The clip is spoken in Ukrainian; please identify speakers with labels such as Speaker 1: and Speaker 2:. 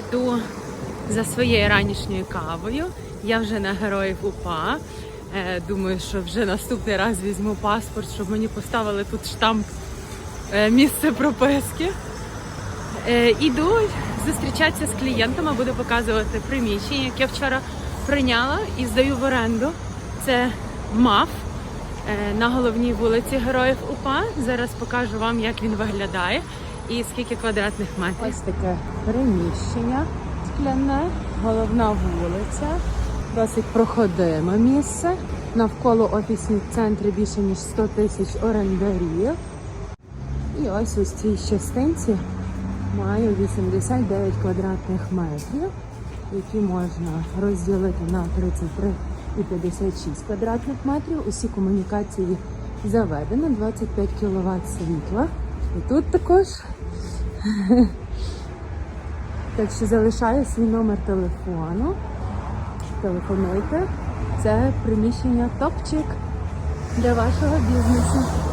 Speaker 1: іду за своєю ранішньою кавою. Я вже на героїв УПА. Е, Думаю, що вже наступний раз візьму паспорт, щоб мені поставили тут штамп е, місце прописки. Е, Іду зустрічатися з клієнтами, буду показувати приміщення, яке я вчора прийняла і здаю в оренду. Це МАФ на головній вулиці Героїв УПА. Зараз покажу вам, як він виглядає і скільки квадратних метрів. Ось таке приміщення скляне, головна вулиця, досить проходиме місце. Навколо офісних центрів більше ніж 100 тисяч орендарів. І ось у цій частинці маю 89 квадратних метрів, які можна розділити на 33 і 56 квадратних метрів. Усі комунікації заведено, 25 кВт світла. І тут також. Так що залишаю свій номер телефону. Телефонуйте. Це приміщення топчик для вашого бізнесу.